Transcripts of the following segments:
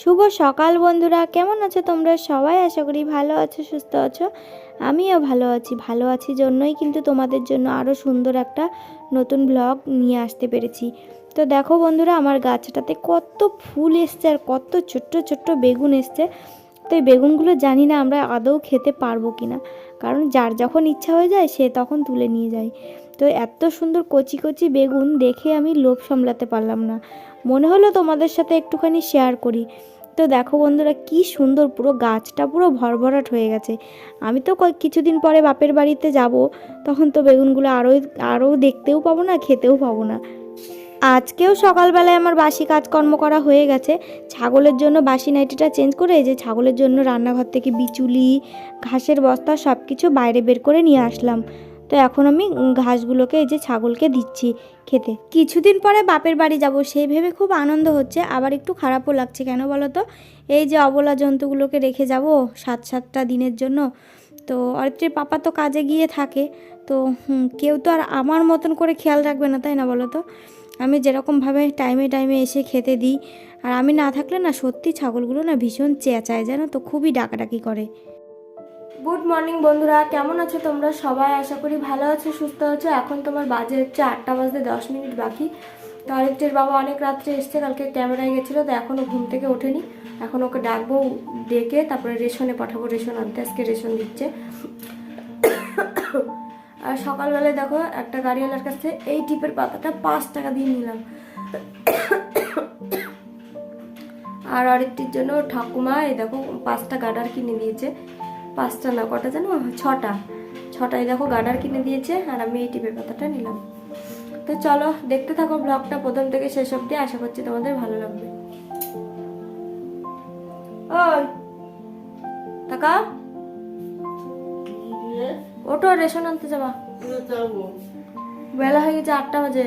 শুভ সকাল বন্ধুরা, কেমন আছো তোমরা সবাই? আশা করি ভালো আছো, সুস্থ আছো। আমিও ভালো আছি ভালো আছি জন্যই কিন্তু তোমাদের জন্য আরও সুন্দর একটা নতুন ব্লগ নিয়ে আসতে পেরেছি। তো দেখো বন্ধুরা, আমার গাছটাতে কত ফুল এসছে আর কত ছোট্ট ছোট্ট বেগুন এসছে। তো এই বেগুনগুলো জানি না আমরা আদৌ খেতে পারব কি না কারণ যার যখন ইচ্ছা হয়ে যায়, সে তখন তুলে নিয়ে যায়। তো এত সুন্দর কচি কচি বেগুন দেখে আমি লোভ সামলাতে পারলাম না। মনে হলো তোমাদের সাথে একটুখানি শেয়ার করি। তো দেখো বন্ধুরা, কি সুন্দর পুরো গাছটা পুরো ভরভরাট হয়ে গেছে। আমি তো কিছুদিন পরে বাপের বাড়িতে যাব, তখন তো বেগুনগুলো আরও আরও দেখতেও পাবো না, খেতেও পাবো না। আজকেও সকালবেলায় আমার বাসি কাজকর্ম করা হয়ে গেছে। ছাগলের জন্য বাসি নাইটিটা চেঞ্জ করে যে ছাগলের জন্য রান্নাঘর থেকে বিচুলি, ঘাসের বস্তা সব কিছু বাইরে বের করে নিয়ে আসলাম। তো এখন আমি ঘাসগুলোকে এই যে ছাগলকে দিচ্ছি খেতে। কিছুদিন পরে বাপের বাড়ি যাব সেই ভেবে খুব আনন্দ হচ্ছে, আবার একটু খারাপও লাগছে কেন বলো তো? এই যে অবলা জন্তুগুলোকে রেখে যাব সাত সাতটা দিনের জন্য। তো অরিত্রীর পাপা তো কাজে গিয়ে থাকে, তো কেউ তো আর আমার মতন করে খেয়াল রাখবে না, তাই না বলো তো? আমি যেরকমভাবে টাইমে টাইমে এসে খেতে দিই, আর আমি না থাকলে না সত্যি ছাগলগুলো না ভীষণ চেঁচায়, জানো তো? খুবই ডাকাডাকি করে। গুড মর্নিং বন্ধুরা। কেমন আছো তোমরা? সবাই আশা করি ভালো আছো, সুস্থ আছো। এখন তোমার বাজে হচ্ছে আটটা বাজতে দশ মিনিট বাকি। তো আরেকটির বাবা অনেক রাত্রে এসছে, কালকে ক্যামেরায় গেছিল, তো এখনও ঘুম থেকে ওঠেনি। এখন ওকে ডাকবো ডেকে তারপরে রেশনে পাঠাবো, রেশন আনতে। আজকে রেশন দিচ্ছে। আর সকালবেলায় দেখো, একটা গাড়িওয়ালার কাছে এই টিপের পাতাটা পাঁচ টাকা দিয়ে নিলাম। আর আরেকটির জন্য ঠাকুমা, এই দেখো, পাঁচটা গাডার কিনে দিয়েছে। পাঁচটা না কটা জানো ছটা। ছটায় দেখো গাডার কিনে দিয়েছে আর আমি এই টিপের পাতাটা নিলাম। তো চলো দেখতে থাকো ব্লগটা প্রথম থেকে শেষ অবধি। আশা করছি তোমাদের ভালো লাগবে। ওই টাকা ওটো রেশন আনতে যাবা। বেলা হয়ে গেছে আটটা বাজে।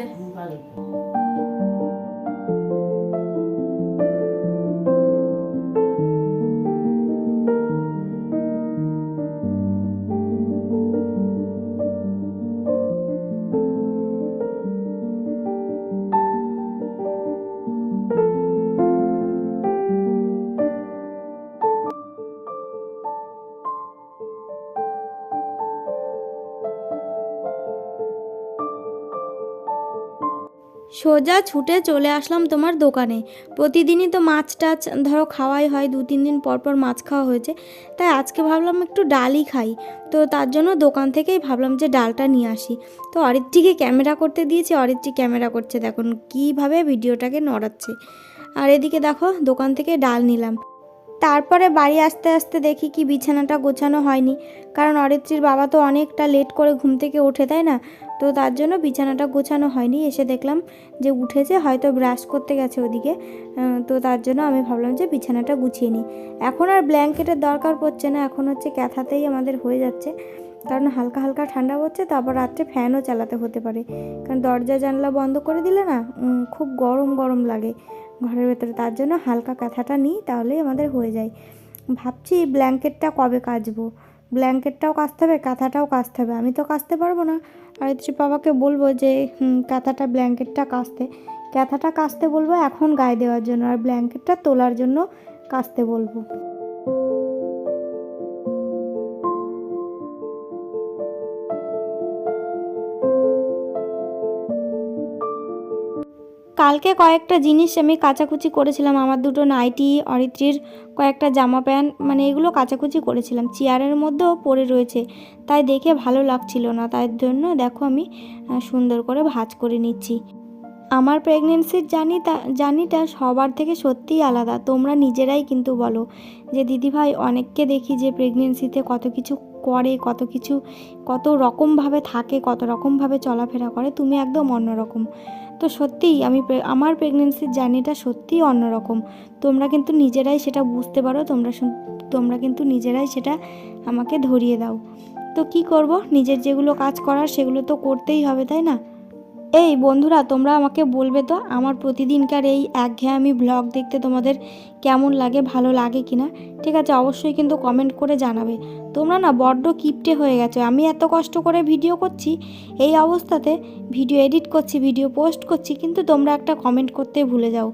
সোজা ছুটে চলে আসলাম তোমার দোকানে। প্রতিদিনই তো মাছ টাছ ধরো খাওয়াই হয়, দু তিন দিন পর পর মাছ খাওয়া হয়েছে। তাই আজকে ভাবলাম একটু ডালই খাই। তো তার জন্য দোকান থেকেই ভাবলাম যে ডালটা নিয়ে আসি। তো অরিত্রিকে ক্যামেরা করতে দিয়েছি, অরিত্রি ক্যামেরা করছে। দেখুন কীভাবে ভিডিওটাকে নড়াচ্ছে। আর এদিকে দেখো, দোকান থেকে ডাল নিলাম। তারপরে বাড়ি আসতে আসতে দেখি কি বিছানাটা গোছানো হয়নি। কারণ অরিত্রির বাবা তো অনেকটা লেট করে ঘুম থেকে ওঠে, তাই না? তো তার জন্য বিছানাটা গোছানো হয়নি। এসে দেখলাম যে উঠেছে, হয়তো ব্রাশ করতে গেছে ওদিকে। তো তার জন্য আমি ভাবলাম যে বিছানাটা গুছিয়ে নিই। এখন আর ব্ল্যাঙ্কেটের দরকার পড়ছে না, এখন হচ্ছে ক্যাথাতেই আমাদের হয়ে যাচ্ছে। কারণ হালকা হালকা ঠান্ডা পড়ছে, তারপর রাত্রে ফ্যানও চালাতে হতে পারে। কারণ দরজা জানলা বন্ধ করে দিলে না খুব গরম গরম লাগে ঘরের ভেতরে। তার জন্য হালকা কাঁথাটা নিই, তাহলেই আমাদের হয়ে যায়। ভাবছি ব্ল্যাঙ্কেটটা কবে কাচবো? ব্ল্যাঙ্কেটটাও কাচতে হবে কাঁথাটাও কাচতে হবে। আমি তো কাচতে পারব না। আর এদেশে বাবাকে বলব যে কাঁথাটা ব্ল্যাঙ্কেটটা কাচতে ক্যাথাটা কাচতে বলব এখন গায়ে দেওয়ার জন্য, আর ব্ল্যাঙ্কেটটা তোলার জন্য কাচতে বলব। কালকে কয়েকটা জিনিস আমি কাচাকুচি করেছিলাম। আমার দুটো নাইটি, অরিত্রির কয়েকটা জামা প্যান্ট মানে এগুলো কাচাকুচি করেছিলাম। চেয়ারের মধ্যেও পড়ে রয়েছে, তাই দেখে ভালো লাগছিল না। তাই জন্য দেখো আমি সুন্দর করে ভাঁজ করে নিচ্ছি। আমার প্রেগনেন্সির জার্নিটা জানিটা সবার থেকে সত্যিই আলাদা। তোমরা নিজেরাই কিন্তু বলো যে, দিদিভাই, অনেককে দেখি যে প্রেগনেন্সিতে কত কিছু করে, কত কিছু, কত রকমভাবে থাকে, কত রকমভাবে চলাফেরা করে, তুমি একদম অন্যরকম। তো সত্যিই আমি আমার প্রেগনেন্সির জার্নিটা সত্যিই অন্যরকম। তোমরা কিন্তু নিজেরাই সেটা বুঝতে পারো, তোমরা তোমরা কিন্তু নিজেরাই সেটা আমাকে ধরিয়ে দাও। তো কি করব? নিজের যেগুলো কাজ করার সেগুলো তো করতেই হবে, তাই না? এই বন্ধুরা, তোমরা আমাকে বলবে তো, আমার প্রতিদিনকার এই একঘেয়েমি ব্লগ দেখতে তোমাদের কেমন লাগে, ভালো লাগে কি না ঠিক আছে, অবশ্যই কিন্তু কমেন্ট করে জানাবে। তোমরা না বড্ড কিপটে হয়ে গেছো। আমি এত কষ্ট করে ভিডিও করছি, এই অবস্থাতে ভিডিও এডিট করছি, ভিডিও পোস্ট করছি, কিন্তু তোমরা একটা কমেন্ট করতে ভুলে যাও।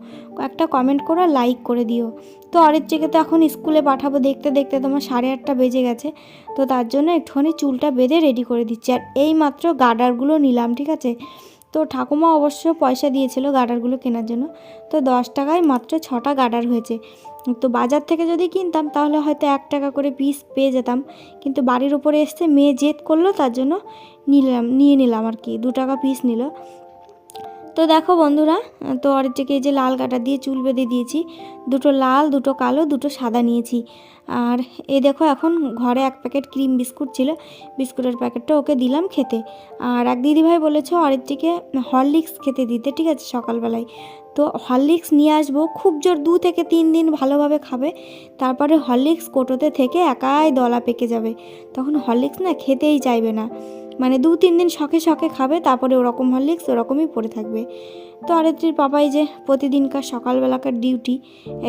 একটা কমেন্ট করে, লাইক করে দিও। তো অরিত্রিকে তো এখন স্কুলে পাঠাবো, দেখতে দেখতে তোমার সাড়ে আটটা বেজে গেছে। তো তার জন্য একটুখানি চুলটা বেঁধে রেডি করে দিচ্ছি। আর এই মাত্র গার্ডারগুলো নিলাম, ঠিক আছে? তো ঠাকুমা অবশ্য পয়সা দিয়েছিল গার্ডারগুলো কেনার জন্য। তো দশ টাকায় মাত্র ছটা গার্ডার হয়েছে। তো বাজার থেকে যদি কিনতাম, তাহলে হয়তো এক টাকা করে পিস পেয়ে যেতাম। কিন্তু বাড়ির উপরে এসছে মেয়ে জেদ করল, তার জন্য নিলাম, নিয়ে নিলাম আর কি, দু টাকা পিস নিল। তো দেখো বন্ধুরা, তো অরিত্রিকে এই যে লাল কাটা দিয়ে চুল বেঁধে দিয়েছি, দুটো লাল, দুটো কালো, দুটো সাদা নিয়েছি। আর এই দেখো এখন ঘরে এক প্যাকেট ক্রিম বিস্কুট ছিল, বিস্কুটের প্যাকেটটা ওকে দিলাম খেতে। আর এক দিদিভাই বলেছ অরিত্রিকে হরলিক্স খেতে দিতে, ঠিক আছে, সকালবেলায়। তো হরলিক্স নিয়ে আসব, খুব জোর দু থেকে তিন দিন ভালোভাবে খাবে, তারপরে হরলিক্স কোটোতে থেকে একাই দলা পেকে যাবে। তখন হরলিক্স না খেতেই চাইবে না। মানে দু তিন দিন শখে শখে খাবে, তারপরে ওরকম হরলিক্স, ওরকমই পড়ে থাকবে। তো আরেত্রির পাপাই যে প্রতিদিনকার সকালবেলাকার ডিউটি,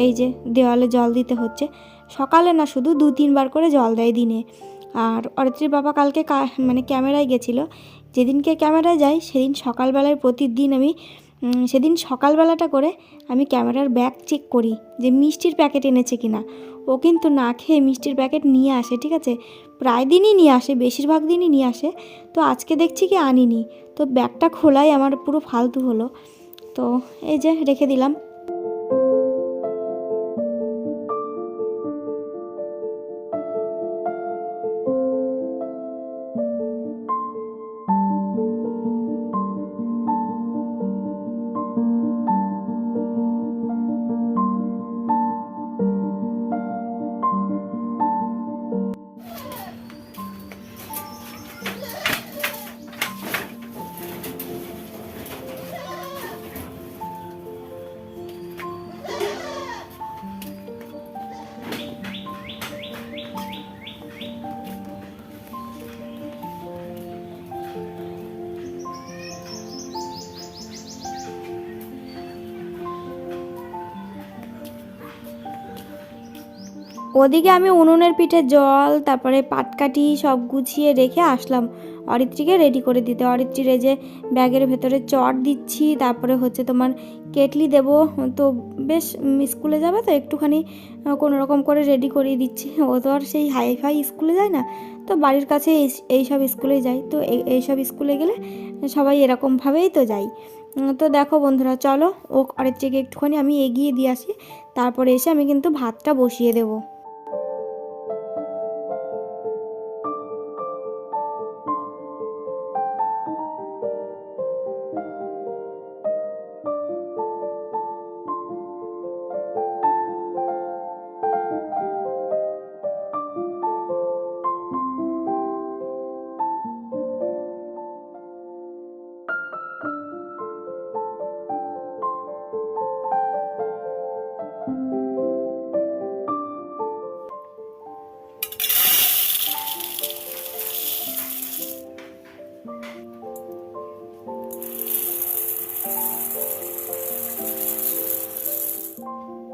এই যে দেওয়ালে জল দিতে হচ্ছে, সকালে না শুধু দু তিনবার করে জল দেয় দিনে। আর অরিত্রীর বাবা কালকে মানে ক্যামেরায় গেছিল, যেদিনকে ক্যামেরায় যাই সেদিন সকালবেলায় প্রতিদিন আমি সেদিন সকালবেলাটা করে আমি ক্যামেরার ব্যাগ চেক করি যে মিষ্টির প্যাকেট এনেছে কিনা। ও কিন্তু না খেয়ে মিষ্টির প্যাকেট নিয়ে আসে, ঠিক আছে? প্রায় দিনই নিয়ে আসে, বেশিরভাগ দিনই নিয়ে আসে। তো আজকে দেখছি কি আনিনি। তো ব্যাগটা খোলাই, আমার পুরো ফালতু হলো। তো এই যে রেখে দিলাম। ওদিকে আমি উনুনের পিঠে জল, তারপরে পাটকাঠি সব গুছিয়ে রেখে আসলাম। অরিত্রীকে রেডি করে দিতে। অরিত্রীর যে ব্যাগের ভেতরে চট দিচ্ছি, তারপরে হচ্ছে তোমার কেটলি দেব। তো বেশ স্কুলে যাবে তো, একটুখানি কোনো রকম করে রেডি করিয়ে দিচ্ছি। ও তো আর সেই হাই ফাই স্কুলে যায় না। তো বাড়ির কাছে এই সব স্কুলেই যায়। তো এই, এইসব স্কুলে গেলে সবাই এরকমভাবেই তো যাই তো দেখো বন্ধুরা, চলো, ও অরিত্রীকে একটুখানি আমি এগিয়ে দিয়ে আসি। তারপরে এসে আমি কিন্তু ভাতটা বসিয়ে দেবো।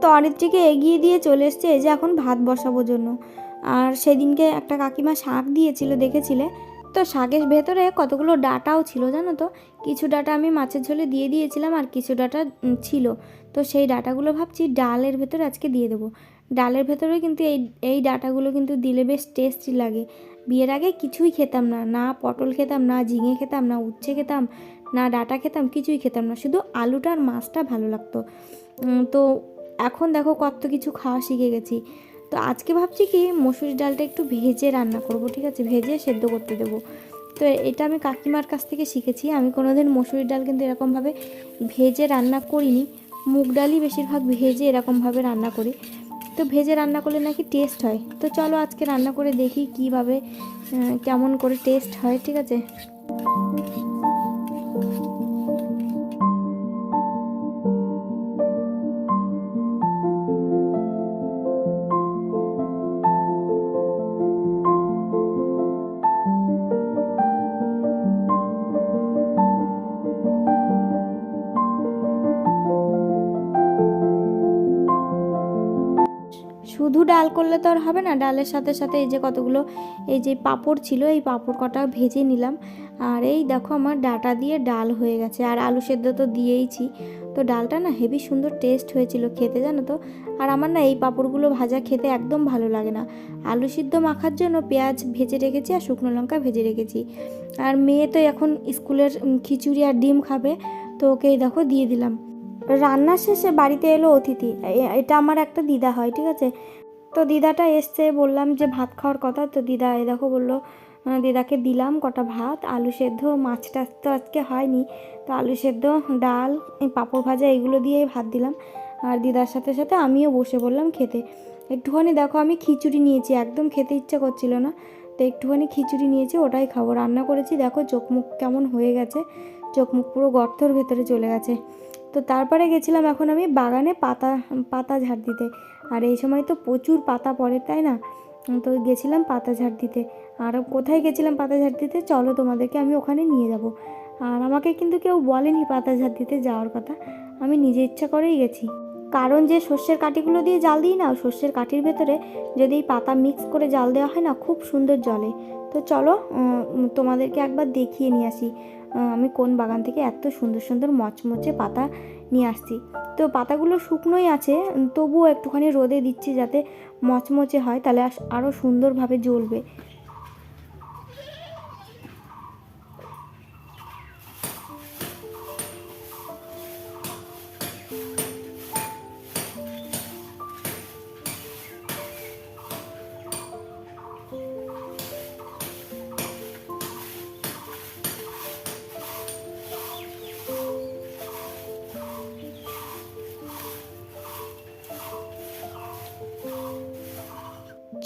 তো অরিত্রীকে এগিয়ে দিয়ে চলে এসছে যে এখন ভাত বসাবো জন্য। আর সেদিনকে একটা কাকিমা শাক দিয়েছিল, দেখেছিলে? তো শাকের ভেতরে কতগুলো ডাটাও ছিল জানো তো? কিছু ডাটা আমি মাছের ঝোলে দিয়ে দিয়েছিলাম আর কিছু ডাটা ছিল। তো সেই ডাটাগুলো ভাবছি ডালের ভেতরে আজকে দিয়ে দেবো। ডালের ভেতরে কিন্তু এই এই ডাটাগুলো কিন্তু দিলে বেশ টেস্টি লাগে। বিয়ের আগে কিছুই খেতাম না না পটল খেতাম, না ঝিঙে খেতাম, না উচ্ছে খেতাম, না ডাটা খেতাম, কিছুই খেতাম না। শুধু আলুটা আর মাছটা ভালো লাগতো। তো এখন দেখো কত কিছু খাওয়া শিখে গেছি। তো আজকে ভাবছি কি, মসুরি ডালটা একটু ভেজে রান্না করব, ঠিক আছে? ভেজে সেদ্ধ করতে দেবো। তো এটা আমি কাকিমার কাছ থেকে শিখেছি। আমি কোনোদিন মসুরির ডাল কিন্তু এরকমভাবে ভেজে রান্না করিনি। মুগ ডালই বেশিরভাগ ভেজে এরকমভাবে রান্না করি। তো ভেজে রান্না করলে নাকি টেস্ট হয়। তো চলো আজকে রান্না করে দেখি কীভাবে কেমন করে টেস্ট হয়, ঠিক আছে? ডাল করলে তো আর হবে না। ডালের সাথে সাথে এই যে কতগুলো, এই যে পাঁপড় ছিল, এই পাঁপড় কটা ভেজে নিলাম। আর এই দেখো আমার ডাটা দিয়ে ডাল হয়ে গেছে। আর আলু সেদ্ধ তো দিয়েইছি। তো ডালটা না হেভি সুন্দর টেস্ট হয়েছিল খেতে, জানো তো? আর আমার না এই পাঁপড়গুলো ভাজা খেতে একদম ভালো লাগে না। আলু সিদ্ধ মাখার জন্য পেঁয়াজ ভেজে রেখেছি আর শুকনো লঙ্কা ভেজে রেখেছি। আর মেয়ে তো এখন স্কুলের খিচুড়ি আর ডিম খাবে। তো ওকে দেখো দিয়ে দিলাম। রান্নার শেষে বাড়িতে এলো অতিথি। এটা আমার একটা দিদা হয়, ঠিক আছে? তো দিদাটা এসছে, বললাম যে ভাত খাওয়ার কথা। তো দিদা এই দেখো বলল দিদাকে দিলাম কটা ভাত, আলু সেদ্ধ মাছ টাছ তো আজকে হয়নি। তো আলু সেদ্ধ, ডাল পাঁপড় ভাজা এগুলো দিয়েই ভাত দিলাম। আর দিদার সাথে সাথে আমিও বসে বললাম খেতে। একটুখানি দেখো আমি খিচুড়ি নিয়েছি, একদম খেতে ইচ্ছা করছিল না। তো একটুখানি খিচুড়ি নিয়েছি, ওটাই খাব। রান্না করেছি, দেখো চোখ মুখ কেমন হয়ে গেছে। চোখ মুখ পুরো গর্তর ভেতরে চলে গেছে। তো তারপরে গেছিলাম এখন আমি বাগানে পাতা পাতা ঝাড় দিতে। আর এই সময় তো প্রচুর পাতা পড়ে, তাই না? তো গেছিলাম পাতা ঝাড় দিতে। আর কোথায় গেছিলাম পাতা ঝাড় দিতে? চলো তোমাদেরকে আমি ওখানে নিয়ে যাব। আর আমাকে কিন্তু কেউ বলেনি পাতা ঝাড় দিতে যাওয়ার কথা। আমি নিজে ইচ্ছা করেই গেছি। কারণ যে শস্যের কাঠিগুলো দিয়ে জাল দিই না শস্যের কাঠির ভেতরে যদি পাতা মিক্স করে জাল দেওয়া হয় না, খুব সুন্দর জলে। তো চলো তোমাদেরকে একবার দেখিয়ে নিয়ে আসি আমি কোন বাগান থেকে এত সুন্দর সুন্দর মচমচে পাতা নিয়ে আসছি। তো পাতাগুলো শুকনোই আছে তবুও একটুখানি রোদে দিচ্ছি যাতে মচমচে হয়, তাহলে আরও সুন্দরভাবে জ্বলবে।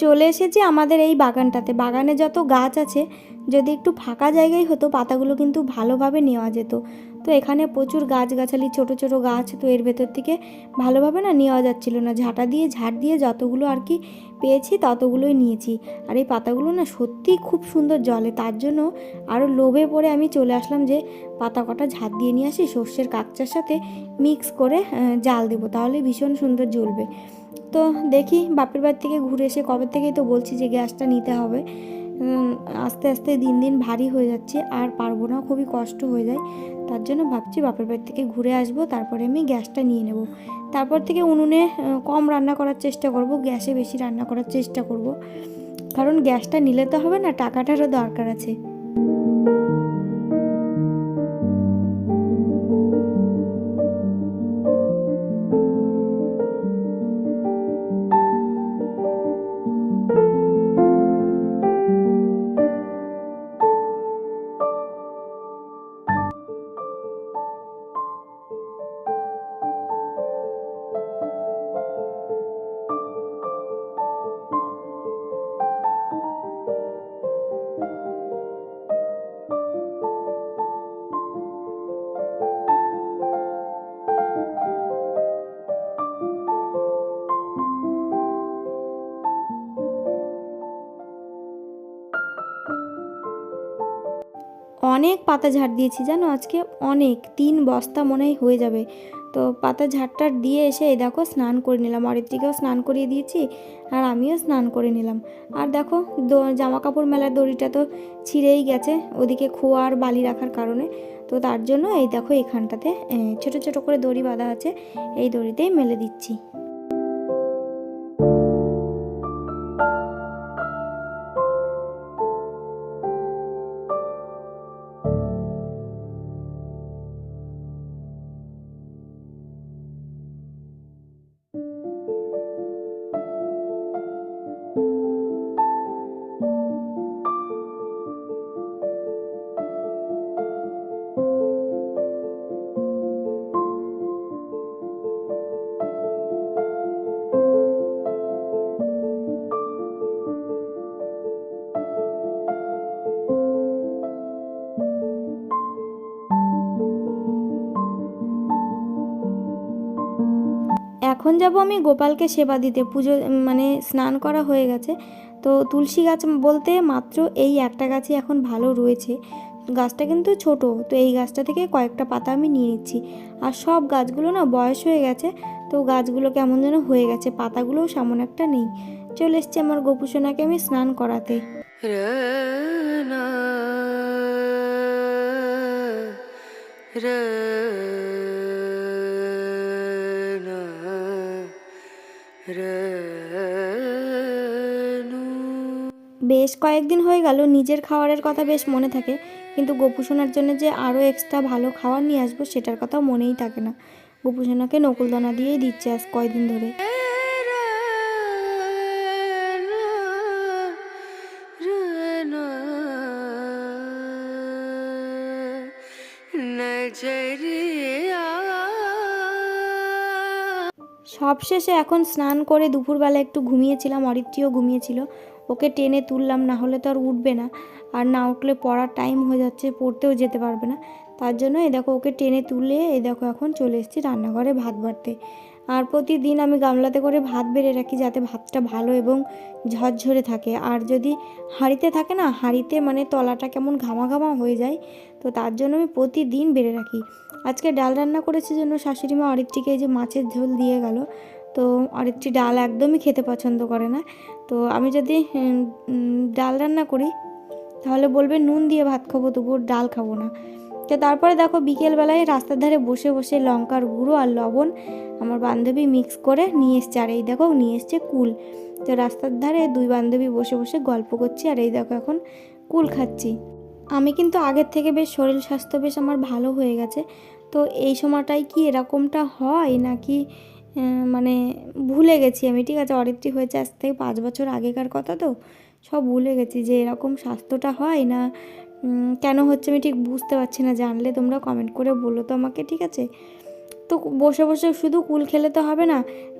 চলে এসেছি আমাদের এই বাগানটাতে। বাগানে যত গাছ আছে, যদি একটু ফাঁকা জায়গায় হতো, পাতাগুলো কিন্তু ভালোভাবে নেওয়া যেত। তো এখানে প্রচুর গাছগাছালি, ছোট ছোট গাছ, তো এর ভেতর থেকে ভালোভাবে না নেওয়া যাচ্ছিল না। ঝাঁটা দিয়ে ঝাড় দিয়ে যতগুলো আর কি পেয়েছি, ততগুলোই নিয়েছি। আর এই পাতাগুলো না সত্যিই খুব সুন্দর জলে। তার জন্য আরও লোভে পড়ে আমি চলে আসলাম যে পাতা কটা ঝাড় দিয়ে নিয়ে আসি, সর্ষের কাকচার সাথে মিক্স করে জাল দেবো। তাহলে ভীষণ সুন্দর জ্বলবে। তো দেখি বাপের বাড়ি থেকে ঘুরে এসে, কবে থেকেই তো বলছি যে গ্যাসটা নিতে হবে। আস্তে আস্তে দিন দিন ভারী হয়ে যাচ্ছে, আর পারব না, খুবই কষ্ট হয়ে যায়। তার জন্য ভাবছি বাপের বাড়ি থেকে ঘুরে আসব, তারপরে আমি গ্যাসটা নিয়ে নেব। তারপর থেকে উনুনে কম রান্না করার চেষ্টা করব, গ্যাসে বেশি রান্না করার চেষ্টা করব। কারণ গ্যাসটা নিলে তো হবে না, টাকাটারও দরকার আছে। অনেক পাতা ঝাড় দিয়েছি, জানো? আজকে অনেক, তিন বস্তা মনে হয় হয়ে যাবে। তো পাতা ঝাড়টার দিয়ে এসে এই দেখো স্নান করে নিলাম। অরিত্রিকেও স্নান করিয়ে দিয়েছি, আর আমিও স্নান করে নিলাম। আর দেখো জামা কাপড় মেলার দড়িটা তো ছিঁড়েই গেছে, ওদিকে খোয়া আর বালি রাখার কারণে। তো তার জন্য এই দেখো এখানটাতে ছোট ছোট করে দড়ি বাঁধা আছে, এই দড়িতেই মেলে দিচ্ছি। এখন যাব আমি গোপালকে সেবা দিতে, পুজো মানে স্নান করা হয়ে গেছে, তো তুলসী গাছ বলতে মাত্র এই একটা গাছই এখন ভালো রয়েছে। গাছটা কিন্তু ছোট, তো এই গাছটা থেকে কয়েকটা পাতা আমি নিয়ে নিচ্ছি। আর সব গাছগুলো না বয়স হয়ে গেছে, তো গাছগুলো কেমন যেন হয়ে গেছে, পাতাগুলোও সামনে একটা নেই। চলে এসছে আমার গোপুসোনাকে আমি স্নান করাতে। রনা বেশ কয়েকদিন হয়ে গেল, নিজের খাওয়ারের কথা বেশ মনে থাকে, কিন্তু গোপুসোনার জন্য যে আরও এক্সট্রা ভালো খাওয়ার নিয়ে আসব সেটার কথা মনেই থাকে না। গোপুসোনাকে নকুলদানা দিয়েই দিচ্ছে আজ কয়দিন ধরে। সবশেষে এখন স্নান করে দুপুরবেলা একটু ঘুমিয়েছিলাম, অরিত্রীও ঘুমিয়েছিল। ওকে টেনে তুললাম, না হলে তো আর উঠবে না। আর না উঠলে পড়ার টাইম হয়ে যাচ্ছে, পড়তেও যেতে পারবে না। তার জন্য এই দেখো, ওকে টেনে তুলে এই দেখো এখন চলে এসেছি রান্নাঘরে ভাত বাড়তে। আর প্রতিদিন আমি গামলাতে করে ভাত বেড়ে রাখি যাতে ভাতটা ভালো এবং ঝরঝরে থাকে। আর যদি হাঁড়িতে থাকে না, হাঁড়িতে মানে তলাটা কেমন ঘামা ঘামা হয়ে যায়, তো তার জন্য আমি প্রতিদিন বেড়ে রাখি। আজকে ডাল রান্না করেছি জন্য শাশুড়ি মা অরিত্রীকে এই যে মাছের ঝোল দিয়ে গেল। তো অরিত্রী ডাল একদমই খেতে পছন্দ করে না। তো আমি যদি ডাল রান্না করি, তাহলে বলবে নুন দিয়ে ভাত খাব তবুও ডাল খাব না। তো তারপরে দেখো বিকেলবেলায় রাস্তার ধারে বসে বসে লঙ্কার গুঁড়ো আর লবণ আমার বান্ধবী মিক্স করে নিয়ে এসছে। আর এই দেখো নিয়ে এসছে কুল। তো রাস্তার ধারে দুই বান্ধবী বসে বসে গল্প করছি। আর এই দেখো এখন কুল খাচ্ছি। আমি কিন্তু আগের থেকে বেশ শরীর স্বাস্থ্য বেশ আমার ভালো হয়ে গেছে। তো এই সময়টাই কি এরকমটা হয় নাকি মানে ভুলে গেছি আমি? ঠিক আছে, অরিত্রী হয়েছে আজ থেকে পাঁচ বছর আগেকার কথা তো, সব ভুলে গেছি যে এরকম স্বাস্থ্যটা হয় না কেন হচ্ছে আমি ঠিক বুঝতে পারছি না। জানলে তোমরা কমেন্ট করে বলো তো আমাকে, ঠিক আছে? তো বসে বসে শুধু কুল খেলে তো হবে না,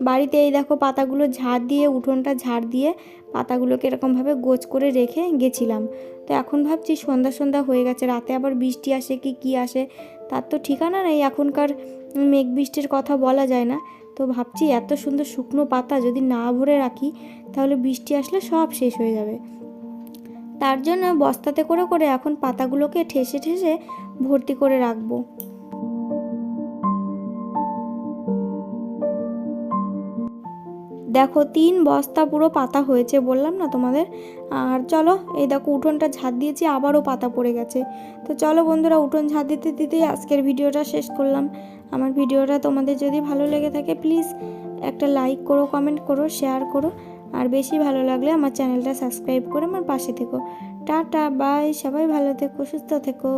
বাড়িতে এই দেখো পাতাগুলো ঝাড় দিয়ে, উঠোনটা ঝাড় দিয়ে পাতাগুলোকে এরকমভাবে গোছ করে রেখে গেছিলাম। তো এখন ভাবছি সন্ধ্যা সন্ধ্যা হয়ে গেছে, রাতে আবার বৃষ্টি আসে কি কি আসে তার তো ঠিকানা নেই, এখনকার মেঘ বৃষ্টির কথা বলা যায় না। তো ভাবছি এত সুন্দর শুকনো পাতা যদি না ভরে রাখি, তাহলে বৃষ্টি আসলে সব শেষ হয়ে যাবে। তার জন্য বস্তাতে করে করে এখন পাতাগুলোকে ঠেসে ঠেসে ভর্তি করে রাখব। দেখো, তিন বস্তা পুরো পাতা হয়েছে বললাম না তোমাদের? আর চলো, এই দেখো, উঠোনটা ঝাড় দিয়েছি, আবারও পাতা পড়ে গেছে। তো চলো বন্ধুরা, উঠোন ঝাড় দিতে দিতেই আজকের ভিডিওটা শেষ করলাম। আমার ভিডিওটা তোমাদের যদি ভালো লেগে থাকে প্লিজ একটা লাইক করো কমেন্ট করো শেয়ার করো। আর বেশি ভালো লাগলে আমার চ্যানেলটা সাবস্ক্রাইব করে আমার পাশে থেকো। টাটা বাই সবাই ভালো থেকো, সুস্থ থেকো।